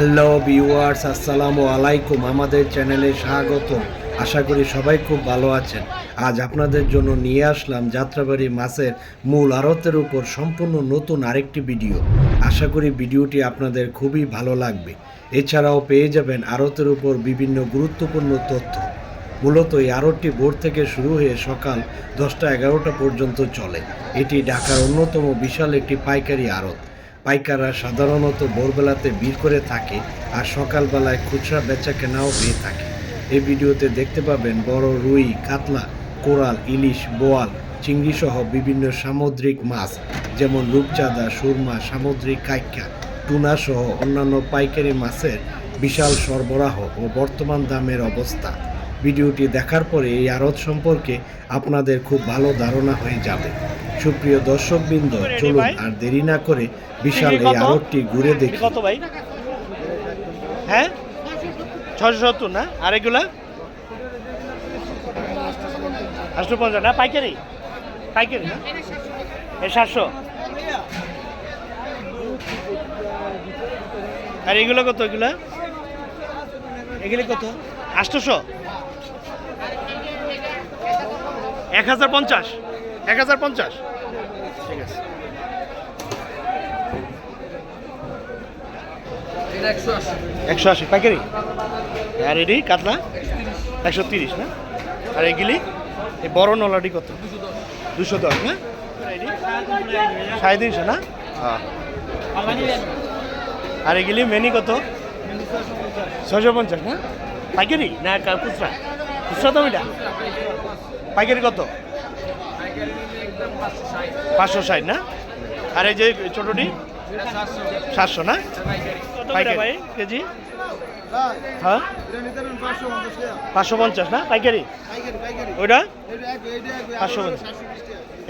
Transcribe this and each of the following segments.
Hello viewers, আসসালামু আলাইকুম। আমাদের চ্যানেলে স্বাগত। আশা করি সবাই খুব ভালো আছেন। আজ আপনাদের জন্য নিয়ে আসলাম যাত্রাবাড়ি মাছের মূল আড়তের উপর সম্পূর্ণ নতুন আরেকটি ভিডিও। আশা করি ভিডিওটি আপনাদের খুবই ভালো লাগবে। এছাড়াও পেয়ে যাবেন আড়তের উপর বিভিন্ন গুরুত্বপূর্ণ তথ্য। মূলত এই আড়তটি ভোর থেকে শুরু হয়ে সকাল দশটা এগারোটা পর্যন্ত চলে। এটি ঢাকার অন্যতম বিশাল একটি পাইকারি আড়ত। পাইকাররা সাধারণত ভোরবেলাতে ভিড় করে থাকে আর সকালবেলায় খুচরা বেচা কেনাও হয়ে থাকে। এই ভিডিওতে দেখতে পাবেন বড় রুই, কাতলা, কোরাল, ইলিশ, বোয়াল চিংড়ি সহ বিভিন্ন সামুদ্রিক মাছ, যেমন রূপচাঁদা, সুরমা, সামুদ্রিক কাইকা টুনা সহ অন্যান্য পাইকারি মাছের বিশাল সরবরাহ ও বর্তমান দামের অবস্থা। ভিডিওটি দেখার পরে এই আড়ত সম্পর্কে আপনাদের খুব ভালো ধারণা হয়ে যাবে। সুপ্রিয় দর্শকবৃন্দ চলুন আর দেরি না করে বিশাল এই আড়তটি ঘুরে দেখি। কত ভাই? হ্যাঁ? ছশো সত্তর না? আর এগুলা? আটশো পঞ্চাশ না? পাইকারি? পাইকারি না? এই সাতশো। আর এগুলো কত এগুলা? এগুলি কত? আটশোশো। এক হাজার পঞ্চাশ। এক হাজার পঞ্চাশ ঠিক আছে একশো আশি। পাইকারি? আর এডি কাতলা? একশো তিরিশ, না? আর এগুলি? এই বড় নলাটি কত? দুশো দশ, না? সাড়ে তিনশো, না? হ্যাঁ। আর এগুলি, মেনি কত? ছশো পঞ্চাশ, না? পাইকারি? না খুচরা? খুচরা তো এটা? পাইকারি কত? পাঁচশো ষাট, না? আর এই যে ছোটোটি? সাতশো, না? ভাই কেজি? হ্যাঁ? পাঁচশো পঞ্চাশ না? পাইকারি? ওইটা? পাঁচশো পঞ্চাশ।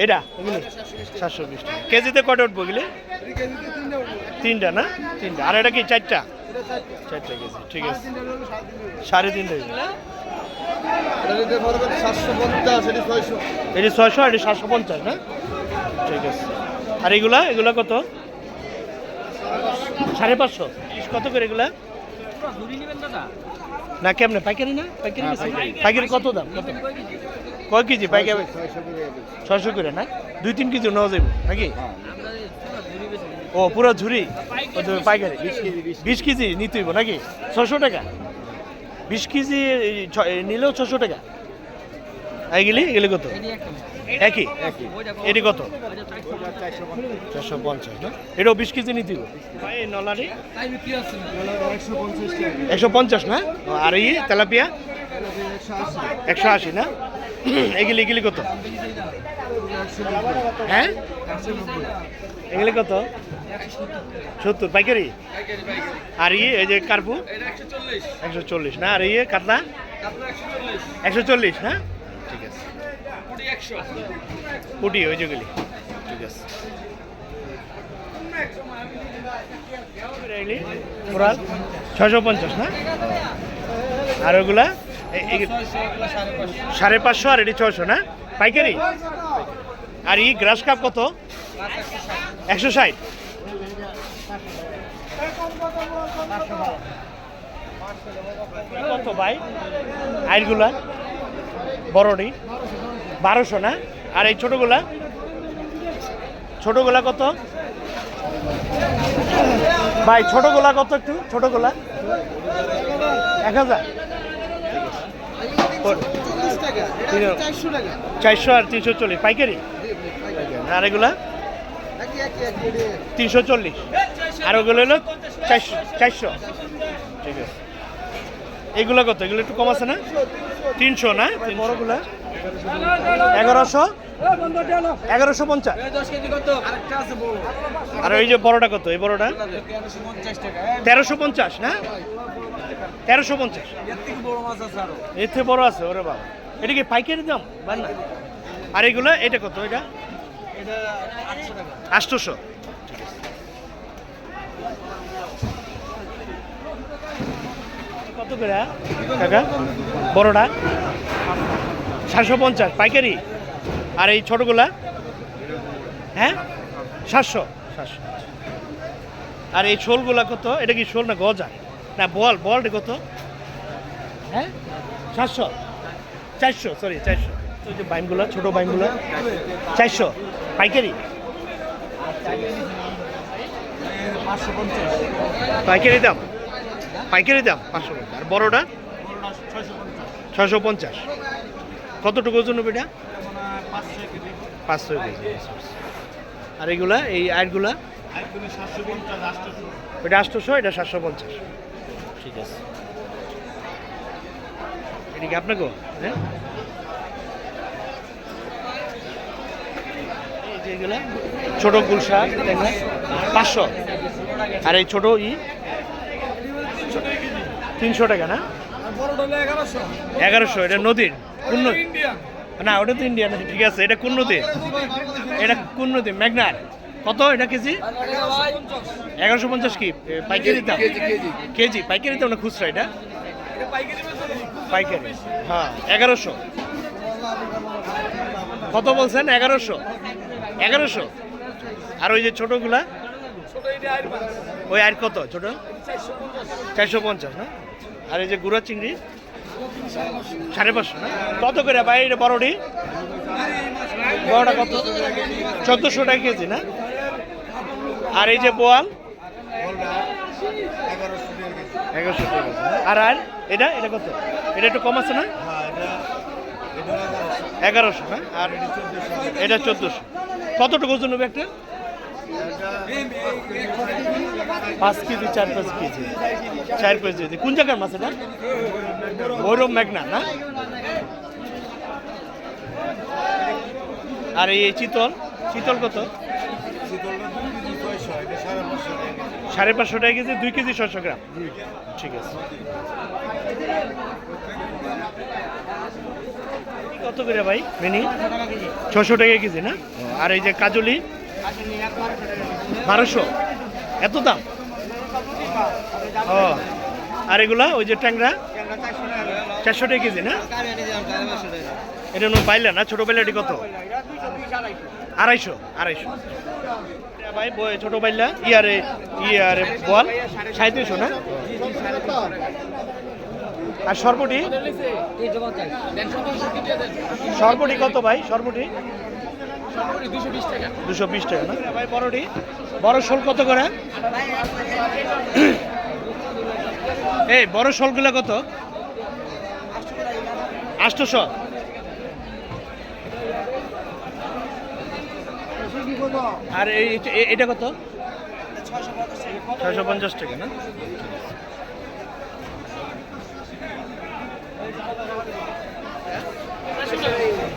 এটা? এগুলি? সাতশো বিশ টাকা। কেজিতে কটা উঠবো এগুলি? তিনটা না? তিনটা। আর এটা কি চারটা? চারটা কেজি ঠিক আছে। সাড়ে তিনটা এটি ছয়শো এটি সাতশো পঞ্চাশ না? ঠিক আছে। আর এগুলা? এগুলা কত? সাড়ে পাঁচশো। কত করে এগুলা? না কেমনে? পাইকারি না? পাইকারি পাইকারি। কত দাম? কত? কয় কেজি পাইকারি? ছয়শো করে না? দুই তিন কেজি নেওয়া যাবে নাকি? ও পুরো ঝুড়ি? তো পাইকারি। বিশ কেজি নিতে হইব নাকি? ছশো টাকা? বিশ কেজি নিলেও ছশো টাকা। এগুলি এগুলি কত? একই? এটি কত? চারশো পঞ্চাশ না? এটাও বিশ কেজি নিতে নলারি? একশো পঞ্চাশ না? আর এই তেলাপিয়া? একশো আশি না? এগুলি এগুলি কত? হ্যাঁ? এগুলি কত? সত্তর। পাইকারি? আর ইয়ে এই যে কার্পু? একশো চল্লিশ না? আর ইয়ে কাতলা? একশো চল্লিশ না? পুটি, ওই যেগুলি ঠিক আছে। ছশো পঞ্চাশ, না? আর ওগুলা সাড়ে পাঁচশো আর এটি ছশো না? পাইকারি? আর ই গ্রাস কাপ কত? একশো ষাট। কত ভাই? আইরগুলা বড়টি বারোশো না? আর এই ছোটোগুলা? ছোটোগুলা কত? ভাই, ছোটোগুলা কত একটু? ছোটোগুলা? এক হাজার? চারশো আর তিনশো চল্লিশ। পাইকারি? আর এগুলা? তিনশো চল্লিশ। আর ওগুলো হলো চারশো চারশো। ঠিক আছে। এগুলো কত? এগুলো একটু কম আছে না? তিনশো না? বড়গুলা। এগারোশো? এগারোশো পঞ্চাশ। আর ওই যে বড়টা কত? এই বড়টা? তেরোশো পঞ্চাশ না? তেরোশো পঞ্চাশ। এর থেকে বড় আছে ওরে বাবা। এটা কি পাইকারি দাম? আর এগুলো এটা কত? এটা? আটশোশো। কত করে কাকা? বড়টা? সাতশো পঞ্চাশ, পাইকারি? আর এই ছোটগুলা? হ্যাঁ? সাতশো। সাতশো আর এই শোলগুলা কত? এটা কি শোল না গজা? না, বল বলটা কত? হ্যাঁ? সাতশো। চারশো সরি চারশো। যে বাইমগুলো, ছোটো বাইমগুলো। চারশো, পাইকারি? পাইকারি দাম? পাইকারি দাম পাঁচশো। আর বড়টা? ছশো পঞ্চাশ। কতটুকু ওজন হবে এটা? পাঁচশো কেজি আর এগুলা, এই আটগুলা এটা আটশোশো, এটা সাতশো পঞ্চাশ। ঠিক আছে। এটা কি আপনাকে? হ্যাঁ? ছোট গুলশা দেখলেন পাঁচশো। আর এই ছোট ই? তিনশো টাকা না? এগারোশো। এটা নদীর? কোন না ওটা তো ইন্ডিয়ান ঠিক আছে এটা কোন নদী এটা কোন নদী মেঘনার কত এটা কেজি? এগারোশো পঞ্চাশ কি? পাইকারি দাম? কেজি পাইকারি দাম না খুচরা এটা। পাইকারি হ্যাঁ এগারোশো। কত বলছেন? এগারোশো। এগারোশো? আর ওই যে ছোটোগুলা? ওই আর কত? ছোট? চারশো পঞ্চাশ না? আর এই যে গুড়া চিংড়ি, সাড়ে পাঁচশো কত করে ভাই এটা বড়টি বড়টা কত? চোদ্দোশো টাকা কেজি, না? আর এই যে বোয়াল? এগারোশো টাকা আর আর? এটা? এটা কত? এটা একটু কম আছে, না? এগারোশো, না? আর এটা চোদ্দোশো। কতটুকু ওজন হবে একটা? পাঁচ কেজি, চার পাঁচ কেজি। চার পাঁচ কেজি। কোন জায়গার মাছ এটা? গৌরব মেঘনা, না? আর এই চিতল? চিতল কত? সাড়ে পাঁচশো টাকা কেজি, দুই কেজি ছশো গ্রাম। ঠিক আছে। কত করে ভাই? মিনি? ছশো টাকা কেজি, না? আর এই যে কাজলি? বারোশো? এত দাম? ও, আর এগুলা, ওই যে ট্যাংরা? চারশো টাকা কেজি, না? এটা নো বাইলা না? ছোট বাইলাটি কত? আড়াইশো আড়াইশো। ভাই ছোট বাইলা ইয়ারে ইয়ারে বল সাঁত্রিশশো না? আর সর্বটি সর্বটি কত ভাই? সর্বটি দুশো বিশ টাকা। না? ভাই বড়টি বড় শোল কত করে? এই, বড় শোলগুলো কত? আটশোশো আর এই এটা কত? ছয়শো পঞ্চাশ টাকা না?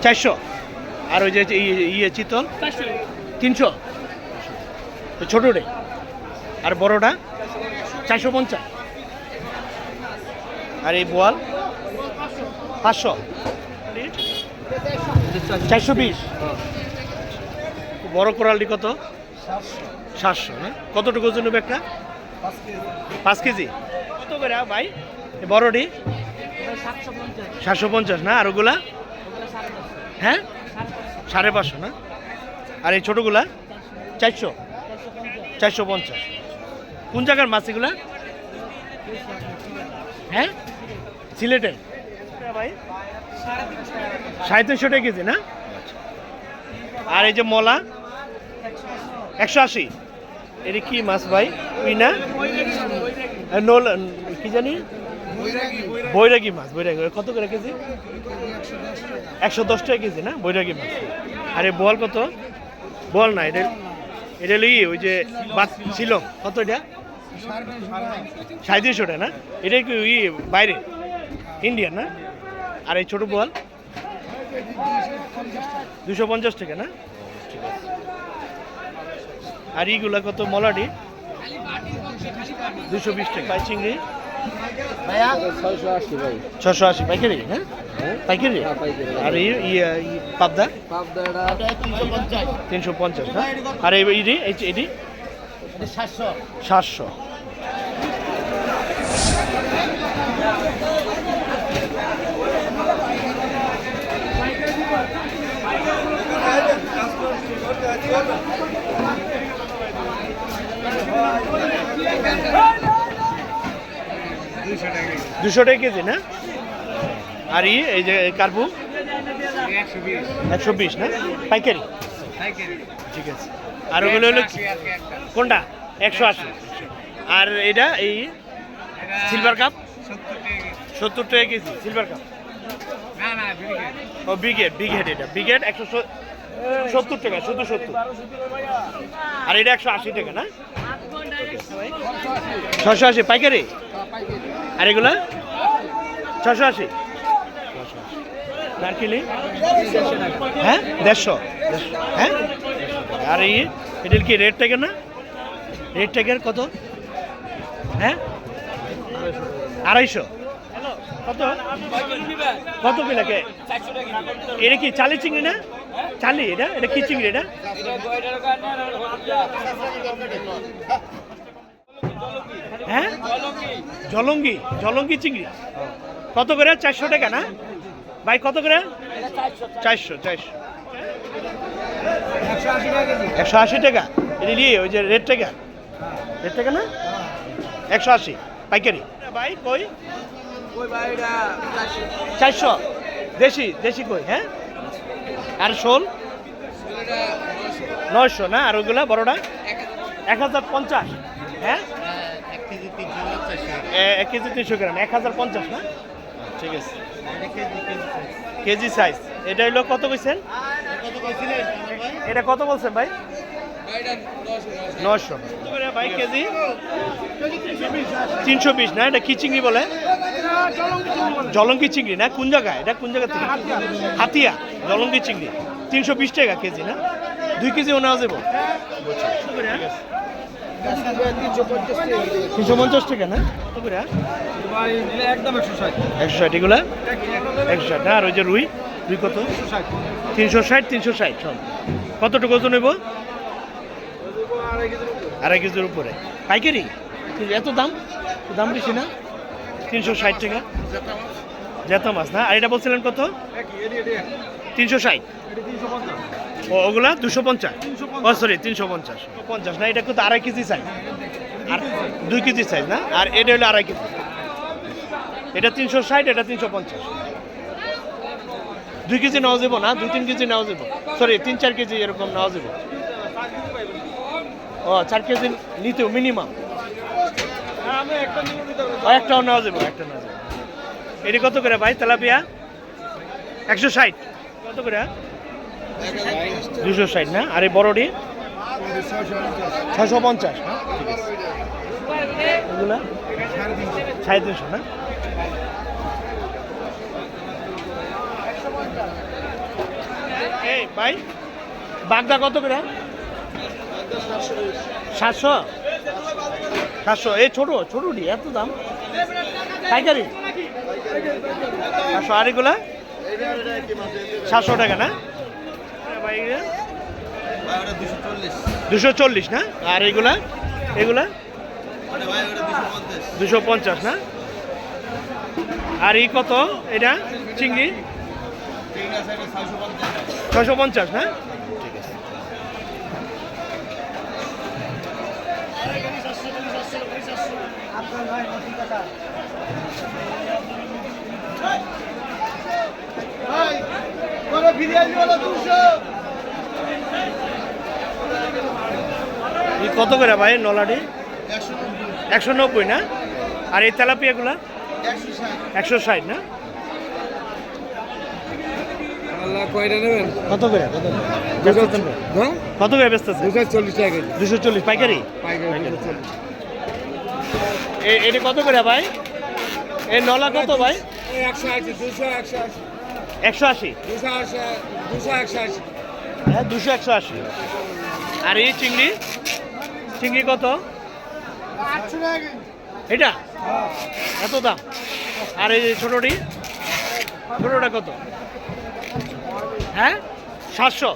চারশো। আর ওই যে ইয়ে চিতল? তিনশো। ছোটোটাই। আর বড়টা? চারশো পঞ্চাশ। আর এই বোয়াল? পাঁচশো। চারশো বিশ। বড় কোরালটি কত? সাতশো কতটুকু ওজন নেবে একটা? পাঁচ কেজি। কত করে ভাই? বড়টি? সাতশো পঞ্চাশ, না? আর ওগুলা? হ্যাঁ? সাড়ে পাঁচশো, না? আর এই ছোটোগুলা? চারশো। চারশো পঞ্চাশ। কোন জায়গার মাছ এগুলা? হ্যাঁ? সিলেটের? ভাই সাড়ে তিনশো টাকা কেজি, না? আর এই যে মলা? একশো আশি। এটা কি মাছ ভাই? উই না? কি জানি? বৈরাগী মাছ, বৈরাগী। কত করে কেজি? একশো দশ টাকা কেজি, না? বৈরাগী মাছ। আর, বল কত? বল না, এটা এটা হলো ই ওই যে বাদ ছিল কত এটা? সাড়ে তিনশো না? এটা কি ই বাইরে? ইন্ডিয়ান, না? আর এই ছোট বল? দুশো পঞ্চাশ টাকা, না? আর ইগুলা কত? মলাটি? দুশো বিশ টাকা। চিংড়ি ছশো আশি পাইকারি? হ্যাঁ? পাইকারি? হ্যাঁ, আর ইয়ে ই পাবদা? তিনশো পঞ্চাশ। না আর এটি এটি এডি সাতশো। দুশো টাকা কেজি, না? আর ই, এই যে কার্পু? একশো বিশ, না? পাইকারি? ঠিক আছে। আর ওগুলো হলো কোনটা? একশো আশি। আর এটা, এই সিলভার কাপ? সত্তর টাকা কেজি, সিলভার কাপ? ও ব্রিগেড ব্রিগেড এটা। ব্রিগেড একশো সত্তর টাকা, শুধু সত্তর। আর এটা একশো আশি টাকা, না? ছশো আশি, পাইকারি? আর এগুলা? ছশো আশি। নারকেলি হ্যাঁ? দেড়শো। হ্যাঁ? আর এই এটার কি রেট টাকা না? রেট টাকার কত? হ্যাঁ? আড়াইশো। কত? কত কিলাকে এটা কি চালি চিংড়ি না? চালি এটা? এটা কি চিংড়ি এটা? হ্যাঁ? জলঙ্গি। জলঙ্গি চিংড়ি। কত করে? চারশো টাকা না? ভাই, কত করে? চারশো চারশো। একশো আশি টাকা? এটা ওই যে রেড টাকা? রেড টাকা না? একশো আশি। পাইকারি? ভাই, কই? চারশো। দেশি দেশি কই হ্যাঁ? আর শোল? নয়শো না? আর ওগুলা বড়টা? এক হাজার পঞ্চাশ। হ্যাঁ? এক কেজি তিনশো গ্রাম এক হাজার পঞ্চাশ না? ঠিক আছে। কেজি সাইজ এটা হইল কত কইছেন? এটা কত বলছেন ভাই? নশো ভাই কেজি? তিনশো বিশ না? এটা কি চিংড়ি বলে? জলঙ্গি চিংড়ি না? কোন জায়গায়? এটা কোন জায়গা থেকে? হাতিয়া। জলঙ্গি চিংড়ি। তিনশো বিশ টাকা কেজি না? দুই কেজিও নেওয়া যাব তিনশো পঞ্চাশ টাকা না? একশো ষাট ষাট একশো ষাট, আর ওই যে রুই রুই কত? তিনশো ষাট তিনশো ষাট সব কতটুকু ওজন নেব আড়াই কেজির উপরে। পাইকারি? এত দাম? দাম বেশি না? তিনশো ষাট টাকা? জেতা মাছ না? আর এটা বলছিলেন কত? তিনশো ষাট। ও ওগুলা দুশো পঞ্চাশ? ও সরি তিনশো পঞ্চাশ। পঞ্চাশ না এটা কিন্তু আড়াই কেজি সাইজ আর দুই কেজি সাইজ না? আর এটা হলো আড়াই কেজি। এটা তিনশো ষাট এটা তিনশো পঞ্চাশ। দুই কেজি নেওয়া যাব না দুই তিন কেজি নেওয়া যাব। সরি তিন চার কেজি এরকম নেওয়া যাব। ও চার কেজি নিতেও মিনিমাম একটাও নেওয়া যাব একটা নেওয়া যাব। এটি কত করে ভাই তেলাপিয়া? একশো ষাট। কত করে? দুশো ষাট, না? আর এই বড়টি? ছশো পঞ্চাশ সাড়ে তিনশো, না? এই, ভাই, বাগদা কত করে? সাতশো? সাতশো। এই ছোটো, ছোটোটি, এত দাম? পাইকারি? সাতশো। আর এগুলা? সাতশো টাকা, না? দুশো চল্লিশ। না? আর এগুলা? এগুলা? দুশো পঞ্চাশ। না? আর এই কত? এটা? চিংড়ি? ছশো পঞ্চাশ। না? ঠিক আছে। এই কত করে ভাই নলাটি? একশো নব্বই না? আর এই তেলাপিয়াগুলা? একশো ষাট না? কত করে? কত করে? হ্যাঁ? দুশো চল্লিশ টাকা দুশো চল্লিশ পাইকারি? এ- এটা কত করে ভাই? এই নলা কত ভাই? একশো আশি দুশো একশো। আশি? একশো আশি দুশো একশো আশি। হ্যাঁ দুশো একশো আশি। আর এই চিংড়ি? চিংড়ি কত? এটা? এত দাম। আর এই ছোটোটি? ছোটোটা কত? হ্যাঁ? সাতশো।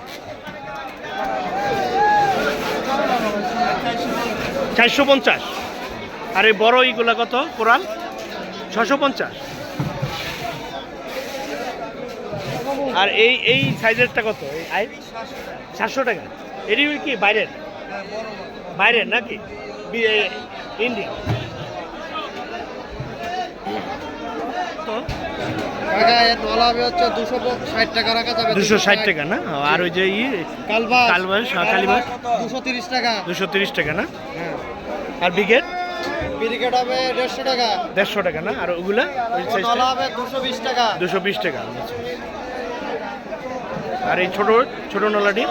চারশো পঞ্চাশ। আর এই বড় ইগুলা কত? কোরাল? ছশো পঞ্চাশ। আর এই এই সাইজেরটা কত? এই সাতশো টাকা। এটি কি বাইরের? বাইরের নাকি? বি- ইন্ডিয়া কাকা হবে হচ্ছে দুশো ষাট টাকা রাখা যাবে। দুশো ষাট টাকা না? আর ওই যে হ্যাঁ, দুশো তিরিশ টাকা। দুশো তিরিশ টাকা না? হ্যাঁ। আর বিকেট? হবে দেড়শো টাকা। দেড়শো টাকা না? আর ওগুলা? দুশো বিশ টাকা। দুশো বিশ টাকা আর এই ছোট ছোট নলাটি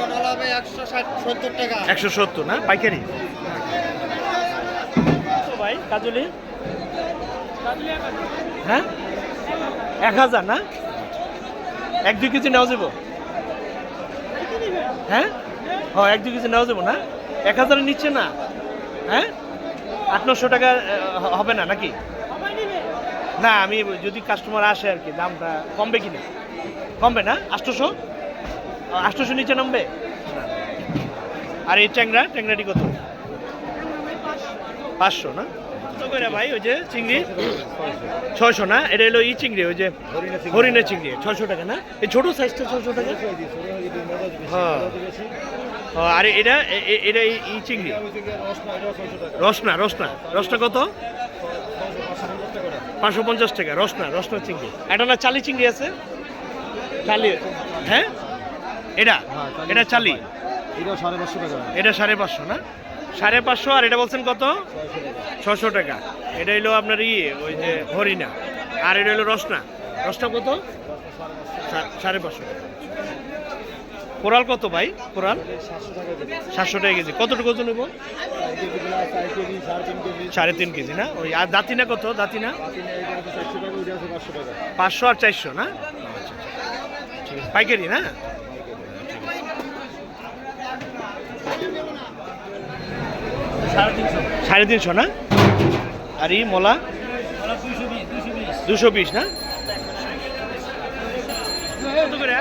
একশো সত্তর একশো সত্তর না? পাইকারি? ভাই কাজলি? হ্যাঁ? এক হাজার না? এক দুই কেজি নেওয়া যাব? হ্যাঁ? ও এক দুই কেজি নেওয়া যাব না? এক হাজারের নিচ্ছে না? হ্যাঁ? আট নশো টাকা হবে না নাকি? না আমি যদি কাস্টমার আসে আর কি দামটা কমবে কিনা? কমবে না? আটশোশো আটশোশো নিচে নামবে? আর এই ট্যাংরা ট্যাংরাটি কত? পাঁচশো না? ভাই ওই যে চিংড়ি। ছয়শো না? এটা হলো ই চিংড়ি ওই যে হরিণের চিংড়ি। ছয়শো টাকা না? এই ছোট সাইজটা ছয়শো টাকা? হ্যাঁ। ও, আর এটা এটা ই চিংড়ি। রসনা রসনা। রসনা কত? পাঁচশো পঞ্চাশ টাকা রসনা রসনা চিংড়ি। এটা না চালি চিংড়ি আছে? চালি হ্যাঁ? এটা? এটা চালি? এটা সাড়ে পাঁচশো না? সাড়ে পাঁচশো আর এটা বলছেন কত? ছশো টাকা। এটা হলো আপনার ইয়ে ওই যে হরিণা। আর এটা হলো রসনা। রসনা কত? সাড়ে পাঁচশো। কোরাল কত ভাই? কোরাল? সাতশো টাকা কেজি। কতটুকু ওজন নেব সাড়ে তিন কেজি না? ওই আর দাঁতিনা কত? দাঁতিনা? পাঁচশো আর চারশো না? আচ্ছা, আচ্ছা। পাইকারি না? সাড়ে তিনশো। না? আর ই মলা? দুশো বিশ না? কত করে?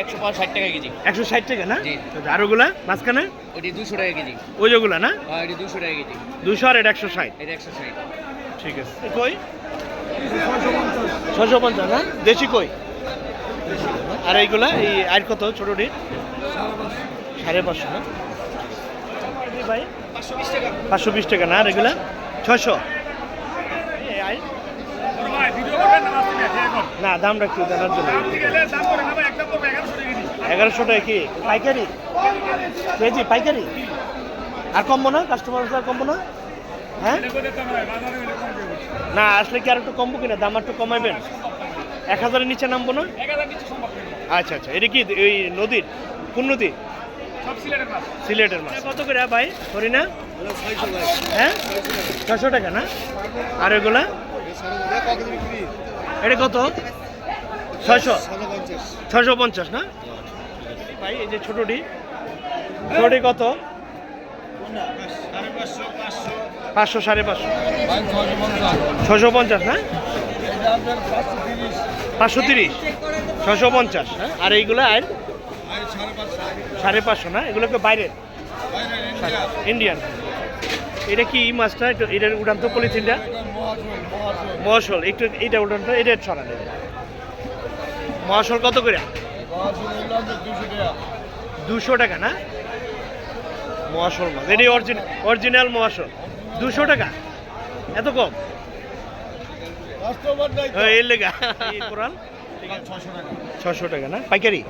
একশো পাঁচ ষাট টাকা কেজি। একশো ষাট টাকা না? আর ওগুলা মাঝখানে? দুশো টাকা কেজি। ওই যেগুলা না? দুশো টাকা কেজি। দুশো আর এটা একশো ষাট। এটা একশো ষাট। ঠিক আছে। কই? ছশো পঞ্চাশ। না? দেশি কই? আর এইগুলা এই আর কত? ছোটটি সাড়ে পাঁচশো না? ভাই? পাঁচশো বিশ টাকা না এগুলা ছশো না দামটা একটু জানার জন্য এগারোশো টাকা কি? পাইকারি? কেজি, পাইকারি? আর কমবো না? কাস্টমার আর কমবো না? হ্যাঁ? না, আসলে কি আর একটু কমবো কিনা? দাম একটু কমাইবেন? এক হাজারের নিচে নামবো না? আচ্ছা আচ্ছা। এটা কি, ওই নদীর? কোন নদী? সিলেটের মাছ। কত করে ভাই? হরিণা? হ্যাঁ? ছশো টাকা না? আর এগুলা? এটা কত? ছয়শো। ছয়শো পঞ্চাশ না? ভাই এই যে ছোটটি। ছোটটি কত? পাঁচশো সাড়ে পাঁচশো। ছশো পঞ্চাশ না? পাঁচশো তিরিশ। ছশো পঞ্চাশ হ্যাঁ? আর এইগুলো আর সাড়ে পাঁচশো না? এগুলোকে বাইরের? ইন্ডিয়ান। এটা কি মাছটা? একটু এটার উড়ান তো পলিথিনটা? মহাশল একটু এটা উড়ান তো এটা ছড়ান। মহাশল কত করে? দুশো টাকা না? মহাশল মাছ। এটাই অরিজিনাল অরিজিনাল মহাশল দুশো টাকা? এত কম? হ্যাঁ, এর লেগা। কোরাল ছশো টাকা না? পাইকারি?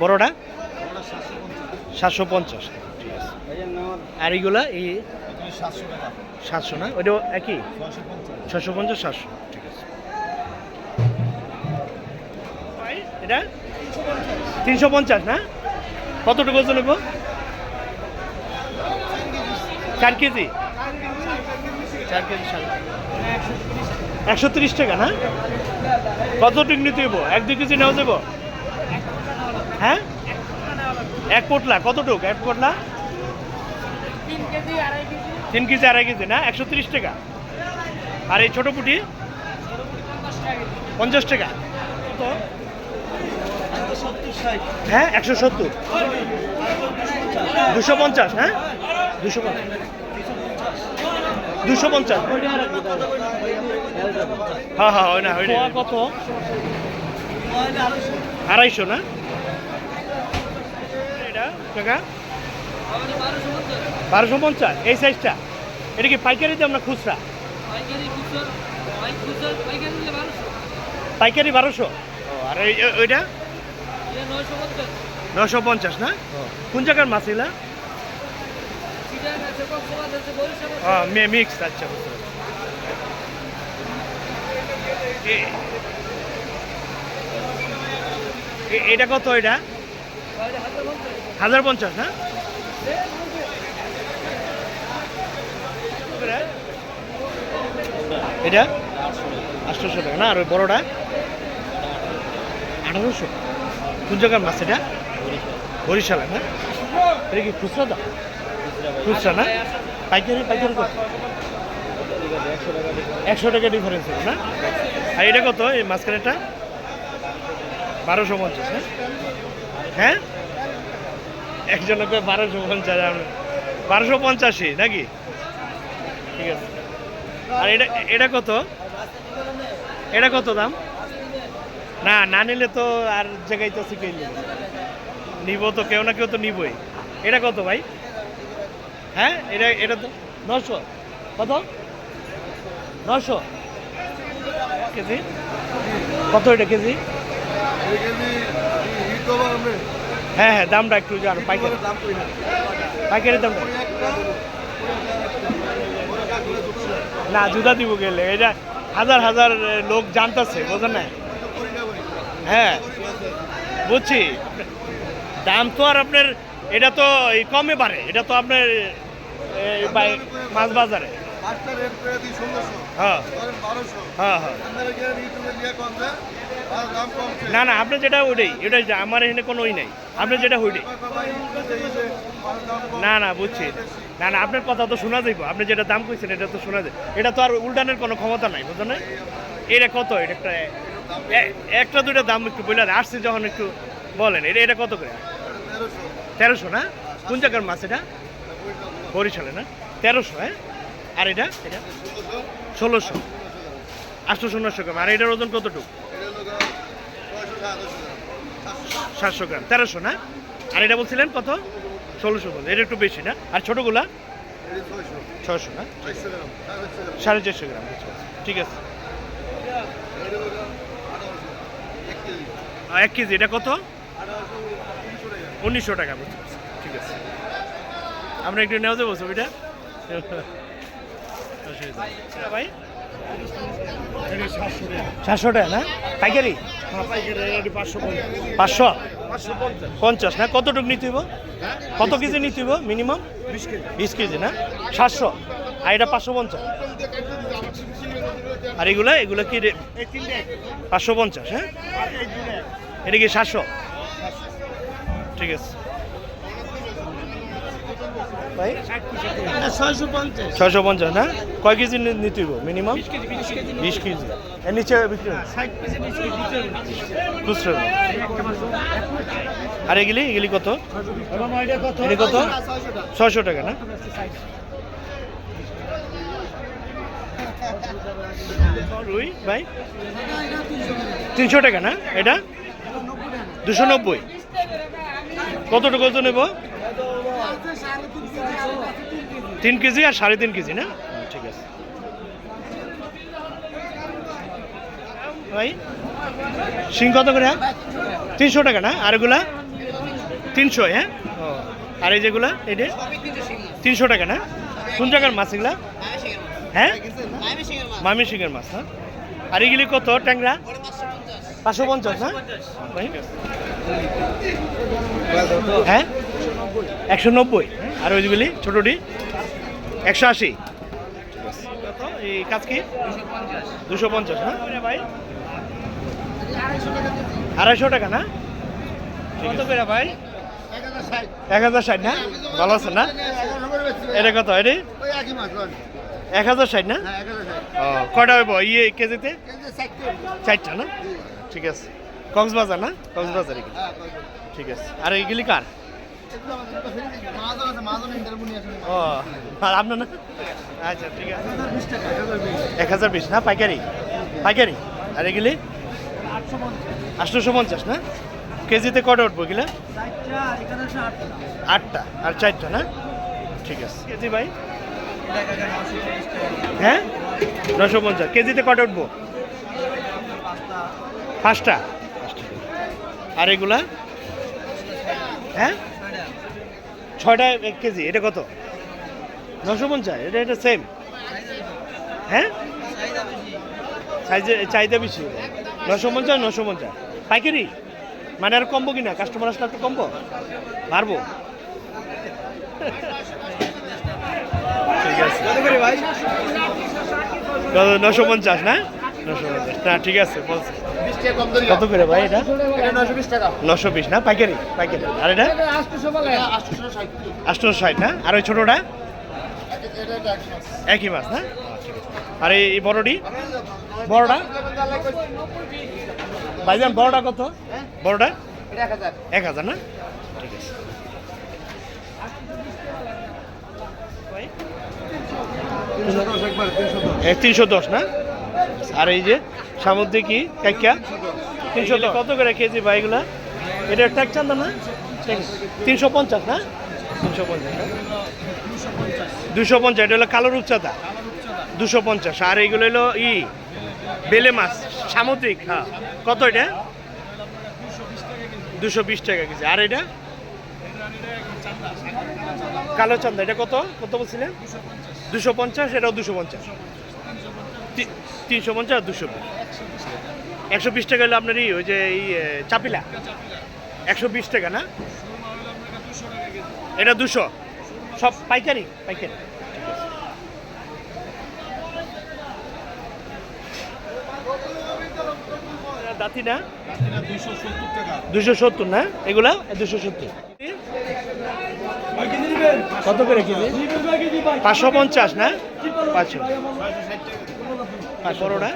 বড়টা সাতশো পঞ্চাশ। ঠিক আছে। আর এইগুলা এই সাতশো না? ওইটা একই? ছশো পঞ্চাশ, সাতশো। ঠিক আছে। এটা? তিনশো পঞ্চাশ না? কতটুকু ওজন নেব চার কেজি? চার কেজি একশো তিরিশ টাকা। না? কতটুকু নিতে এক, দুই কেজি নেওয়া যাব হ্যাঁ? এক পোটলা কতটুক? এক পোটলা? তিন কেজি আড়াই কেজি। না? একশো তিরিশ টাকা। আর এই ছোট পুটি? পঞ্চাশ টাকা। হ্যাঁ একশো সত্তর। দুশো পঞ্চাশ হ্যাঁ? দুশো পঞ্চাশ। দুশো পঞ্চাশ। হ্যাঁ হ্যাঁ হয় না হয় কত? আড়াইশো না? এটা বারোশো পঞ্চাশ। এই সাইজটা? এটা কি পাইকারি দাম না খুচরা? পাইকারি বারোশো। আর ওইটা? নশো পঞ্চাশ না? কোন জায়গার মাছ এগুলা? মিক্স আচ্ছা বুঝতে এটা কত এটা? হাজার পঞ্চাশ না এটা? আটশোশো টাকা। না, আর ওই বড়টা? আঠারোশো। কোন জায়গার মাছ এটা? বরিশালে না এটা কি খুচরা দাম খুচরা না? পাইকারি পাইকারি কত? একশো টাকা ডিফারেন্স না? আর এটা কত, এই মাঝখানেটা বারোশো পঞ্চাশ হ্যাঁ? হ্যাঁ? একজন বারোশো পঞ্চাশ বারোশো পঞ্চাশি নাকি? ঠিক আছে। আর এটা এটা কত? এটা কত দাম? না না নিলে তো আর জায়গায় তো শিখে নিব তো, কেউ না কেউ তো নিবই। এটা কত ভাই? হ্যাঁ এটা এটা তো নশো। কত? নশো। কেজি? কত এটা কেজি? হ্যাঁ হ্যাঁ দামটা একটু জানো পাইকারি। পাইকারি দামটা। না জুতা দিব গেলে। এটা হাজার হাজার লোক জানতেছে বোঝেন না হ্যাঁ বুঝছি। দাম তো আর আপনার এটা তো এই কমে বাড়ে। এটা তো আপনার মাছ বাজারে। হ্যাঁ। হ্যাঁ হ্যাঁ। না না, আপনি যেটা ওইটাই, এটাই আমার এখানে কোনো ওই নাই। আপনি যেটা ওইটাই। না না, বুঝছি। না না, আপনার কথা তো শোনা যাইব। আপনি যেটা দাম কইছেন, এটা তো শোনা যায় এটা তো আর উল্টানের কোনো ক্ষমতা নাই, বুঝলেন? এটা কত? এটা একটা একটা দুইটা দাম একটু বললেন আসছে যখন একটু বলেন, এটা এটা কত করে? তেরোশো না? কোন জায়গার মাছ এটা? বরিশালে না? তেরোশো হ্যাঁ? আর এটা? এটা? ষোলোশো। আটশোশো নশো গ্রাম। আর এটার ওজন কতটুকু? সাতশো গ্রাম। তেরোশো, না? আর এটা বলছিলেন কত? ষোলোশো বল এটা একটু বেশি, না? আর ছোটোগুলা? ছশো না? সাড়ে চারশো গ্রাম ঠিক আছে। এক কেজি, এটা কত? উনিশশো টাকা, বুঝতে ঠিক আছে। আমরা একটু নেওয়া যাব ছবিটা? ভাই? সাতশো টাকা না? পাইকারি? পাঁচশো? পঞ্চাশ, না? কতটুকু নিতে হইব? কত কেজি নিতে হইব মিনিমাম? বিশ কেজি, না? সাতশো। আর এটা পাঁচশো পঞ্চাশ? আর এগুলা এগুলা কি পাঁচশো পঞ্চাশ হ্যাঁ? এটা কি সাতশো? ঠিক আছে। ভাই? ছয়শো পঞ্চাশ। না? কয় কেজি নিতে মিনিমাম? বিশ কেজি এর নিচে বিক্রি খুচরো। আর এগুলি? এগুলি কত? এগুলি কত? ছয়শো টাকা না? রুই ভাই? তিনশো টাকা না? এটা? দুশো নব্বই। কতটুকু ওজন নেব? তিন কেজি আর সাড়ে তিন কেজি, না? ঠিক আছে। ভাই, শিং কত করে তিনশো টাকা, না? আর এগুলা? তিনশো হ্যাঁ? আর এই যেগুলা এটা তিনশো টাকা, না? কোন জায়গার মাছ এগুলা? হ্যাঁ? মামি সিংয়ের মাছ, না? আর এগুলি কত, ট্যাংরা? পাঁচশো পঞ্চাশ, না? হ্যাঁ? একশো নব্বই। আর ওইগুলি ছোটোটি একশো আশি। কাজ কি? দুশো পঞ্চাশ না ভাই আড়াইশো টাকা না? ভাই এক হাজার ষাট, না? ভালো আছে না? এটা কত? এটি? এক হাজার ষাট, না? ও, কয়টা হইব? ইয়ে কেজিতে? চারটা, না? ঠিক আছে। কক্সবাজার, না? কক্সবাজার ঠিক আছে। আর এইগুলি কার? আর আপনার না? আচ্ছা ঠিক আছে। এক হাজার বিশ না পাইকারি? পাইকারি? আর এগুলি? আটশোশো পঞ্চাশ না? কেজিতে কটা উঠবো এগুলা? আটটা। আর চারটা না? ঠিক আছে। কেজি ভাই? হ্যাঁ? নশো পঞ্চাশ। কেজিতে কটা উঠবো? পাঁচটা। আর এগুলা? হ্যাঁ? ছয়টা এক কেজি, এটা কত? নশো পঞ্চাশ, এটা এটা সেম হ্যাঁ? সাইজে চাহিদা বেশি। নশো পঞ্চাশ নশো পঞ্চাশ। পাইকারি? মানে আর কমবো কিনা? কাস্টমার আসলে একটু কমবো? পারব ঠিক আছে। নশো পঞ্চাশ, না? নশো পঞ্চাশ না ঠিক আছে বলছি। কত করে ভাই এটা? নশো বিশ না পাইকারি পাইকারি। আর এটা? আটশো ষাট। না? আর ওই ছোটোটা? একই মাছ। না? আর এই এই বড়টি? বড়টা? ভাইজান বড়টা কত? বড়টা? এক হাজার। না? ঠিক আছে। তিনশো দশ না? আর এই যে সামুদ্রিকী কাইকা তিনশো দশ কত করে কেজি ভাই এগুলা? এটা ট্যাক চান্দা না? তিনশো পঞ্চাশ না? তিনশো পঞ্চাশ দুশো পঞ্চাশ। এটা হলো কালো রূপচাঁদা। দুশো পঞ্চাশ আর এইগুলো হলো ই বেলে মাছ সামুদ্রিক হ্যাঁ। কত এটা? দুশো বিশ টাকা কেজি। আর এটা? কালো চান্দা এটা কত? কত বলছিলেন? দুশো পঞ্চাশ এটাও দুশো পঞ্চাশ। তিনশো পঞ্চাশ দুশো একশো বিশ টাকা হলো আপনার ই ওই যে এই চাপিলা। একশো বিশ টাকা না? এটা দুশো। সব পাইকারি পাইকারি। দাঁতি না? দুশো সত্তর না? এগুলা? দুশো সত্তর। কত করে কেজি? পাঁচশো পঞ্চাশ না? পাঁচশো। আর বড়টা?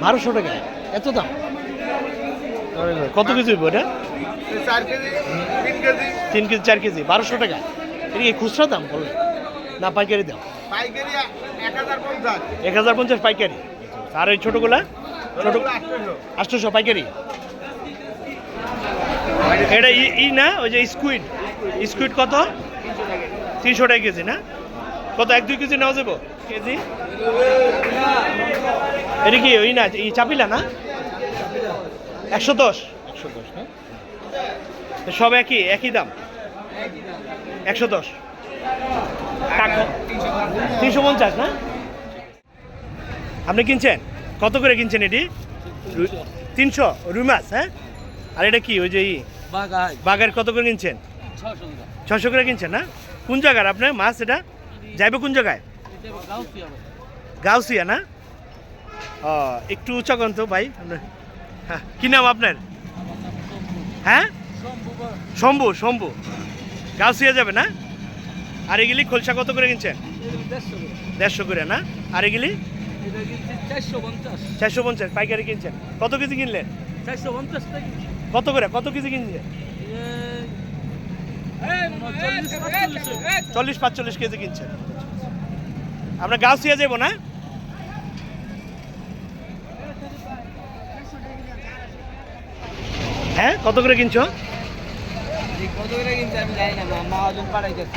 বারোশো টাকা এত দাম? কত কেজি হইব এটা? তিন কেজি। চার কেজি বারোশো টাকা? এটা কি খুচরা দাম বললেন না পাইকারি দাম? এক হাজার পঞ্চাশ। পাইকারি। আর ওই ছোটোগুলা? ছোট আটশোশো পাইকারি? এটা ই- ই না? ওই যে স্কুইড। স্কুইড কত? তিনশো টাকা কেজি না? কত এক দুই কেজি নেওয়া যাব? কেজি? এটা কি ওই না এই চাপিলা না? একশো দশ? একশো দশ না? সব একই একই দাম? একশো দশ। তিনশো পঞ্চাশ না? আপনি কিনছেন? কত করে কিনছেন এটি? তিনশো রুই মাছ হ্যাঁ? আর এটা কি ওই যে বাঘের কত করে কিনছেন? ছশো করে কিনছেন না? কোন জায়গার আপনার মাছ এটা? যাইবে কোন জায়গায়? গাউসিয়া না ও একটু উঁচা করেন তো ভাই হ্যাঁ কি নাম আপনার হ্যাঁ শম্ভু শম্ভু গাউসিয়া যাবে না আর এগুলি খোলসা কত করে কিনছেন দেড়শো করে না আর এগুলি চারশো পঞ্চাশ পাইকারি কিনছেন কত কেজি কিনলেন কত করে কত কেজি কিনছেন চল্লিশ পাঁচচল্লিশ কেজি কিনছেন আমরা গাউসিয়া যাব না? হ্যাঁ কত করে কিনছো?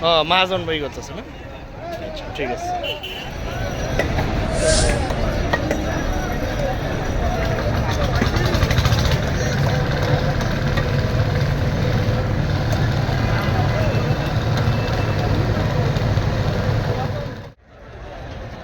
ও মহাজন বই করতেছে না? আচ্ছা ঠিক আছে।